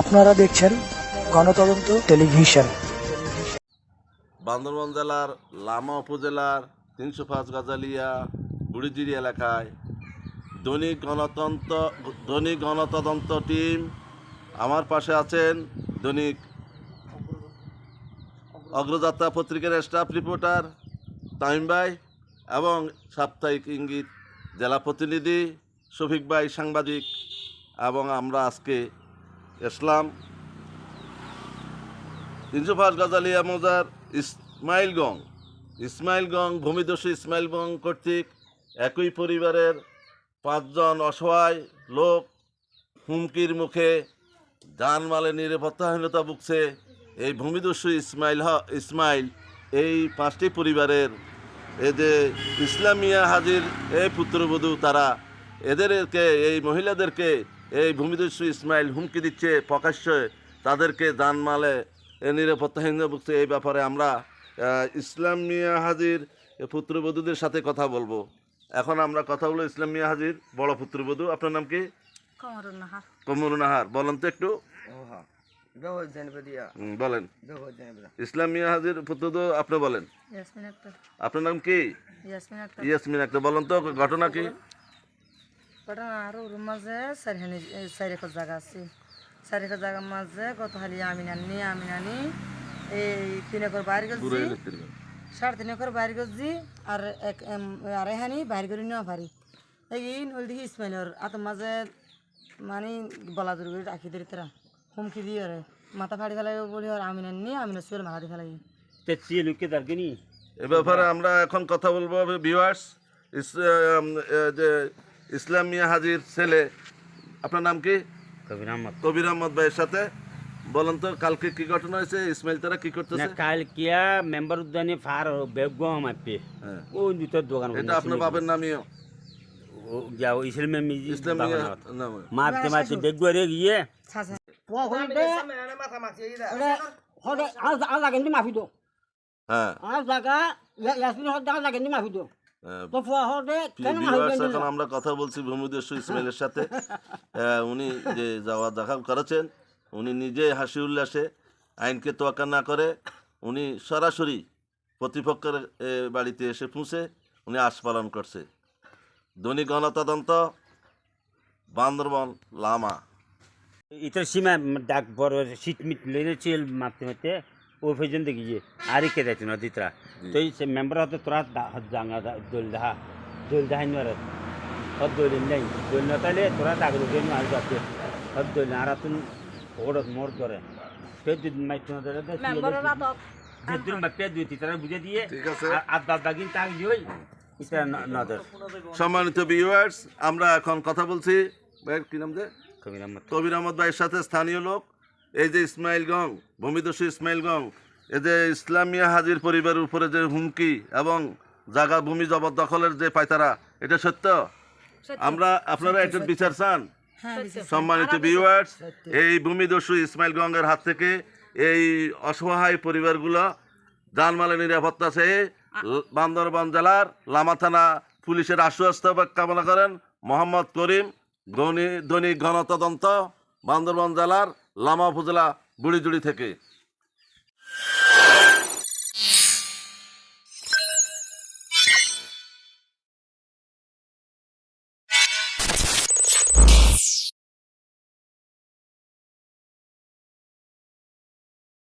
আপনারা দেখছেন গণতদন্ত টেলিভিশন। বান্দরবান জেলার লামা উপজেলার তিনশো পাঁচ গাজালিয়া বুড়িজিরি এলাকায় দৈনিক গণতন্ত্র দৈনিক গণতদন্ত টিম আমার পাশে আছেন দৈনিক অগ্রযাত্রা পত্রিকার স্টাফ রিপোর্টার তামিম ভাই এবং সাপ্তাহিক ইঙ্গিত জেলা প্রতিনিধি শফিক ভাই সাংবাদিক এবং আমরা আজকে ইসলাম তিনশো পাঁচ গাজালিয়া মৌজার ইসমাইলগং ইসমাইলগং ভূমিদস্যু ইসমাইলগং কর্তৃক একই পরিবারের পাঁচজন অসহায় লোক হুমকির মুখে জানমালের নিরাপত্তাহীনতা ভুগছে এই ভূমিদস্যু ইসমাইল ইসমাইল। এই পাঁচটি পরিবারের এই যে ইসলামিয়া হাজির এই পুত্রবধূ তারা এদেরকে, এই মহিলাদেরকে এই ভূমিদস্যু ইসমাইল হুমকি দিচ্ছে প্রকাশ্যে তাদেরকে জানমালে এ নিরাপত্তাহীন ভুগছে এই ব্যাপারে আমরা আহ, ইসলামিয়া হাজির পুত্রবধূদের সাথে কথা বলব। এখন আমরা কথা বলব ইসলামিয়া হাজির বড় পুত্রবধূ। আপনার নাম কি? কমরুল নাহার কমরু বলেন তো একটু। হুম, বলেন। না ইসলামিয়া হাজির পুত্রবধূ আপনি বলেন। আপনার নাম কি? ইয়াসমিন আক্তার। ইয়াসমিন বলেন তো ঘটনা কি? ঘটনা আরও ওর মাঝে চারিখানি চারি একর জায়গা আছে। চারি একর জায়গার মাঝে গত হালি আমি নানি আমি নানি এই তিন একর বাইরে গেছি সাড়ে তিন একর বাইরে গেছি আর এক এম- আড়াই হানি বাইরে করে নেওয়া পারি। এই নল দেখি ইসমাইলর আতর মাঝে মানে বলা দূর করে রাখি দিই তারা। হুমকি দিয়ে রে মাথা ফাড়ি ফেলাই বলি আর আমি নানি আমি না শুয়ে মাথা দিয়ে ফেলাই। তেছিয়ে লুকে দার্গিনি এ ব্যাপারে আমরা এখন কথা বলব ভিউয়ার্স যে ইসলামিয়া হাজির ছেলে আপনার নাম কি? কবির আহমদ। কবির আহমদ ভাইয়ের সাথে। বলেন তো কালকে কি ঘটনা হয়েছে? ইসমাইল তারা কি করতেছে? কাল কিয়া মেম্বার উদ্যানে ফার বেগ মাপে হ্যাঁ। ও দুটো দোকান এটা আপনার বাপের নামইও যা ইসলামে নাম। মারতে মারতে বেগ রে গিয়ে ছাছে হ্যাঁ। হ্যাঁ, viewers, এখন আমরা কথা বলছি ভূমিদস্যু ইসমাইলের সাথে। উনি যে যাওয়া করেছেন উনি নিজে হাসি উল্লাসে আইনকে তোয়াক্কা না করে উনি সরাসরি প্রতিপক্ষের বাড়িতে এসে পৌঁছে উনি আশ পালন করছে। দৈনিক গণতদন্ত বান্দরবন লামা। ইতর সীমা ডাক বড় সিট মিট চিল মারতে মারতে ও পর্যন্ত গিয়ে আর কে যাইতো না দিতরা তো এই মেম্বার হতে তোরা জাঙ্গা দোল দেখা দোল দেখাই নোয়ার হদ দোল নাই দোল না তাহলে তোরা দাগ দোল আর যাতে হদ দোল আর তুন ওড়ত মোর করে সে দিয়ে। আর দাদ দাগিন তাক এটা সম্মানিত ভিউয়ার্স আমরা এখন কথা বলছি। ভাইয়ের কি নাম যে কবির আহমদ। কবির আহমদ ভাইয়ের সাথে স্থানীয় লোক। এই যে ইসমাইল গং ভূমিদস্যু ইসমাইল গং এই যে ইসলামিয়া হাজির পরিবারের উপরে যে হুমকি এবং জায়গা ভূমি জবরদখলের যে পায়তারা এটা সত্য? আমরা আপনারা এটার বিচার চান? সম্মানিত ভিউয়ার্স এই ভূমিদস্যু ইসমাইল গঙ্গের হাত থেকে এই অসহায় পরিবারগুলো জানমালের নিরাপত্তা চেয়ে বান্দরবান জেলার লামা থানা পুলিশের আশ্বস্ত কামনা করেন মোহাম্মদ করিম দৈনিক দৈনিক গণতদন্ত বান্দরবান জেলার লামা উপজেলা বুড়িজুড়ি থেকে।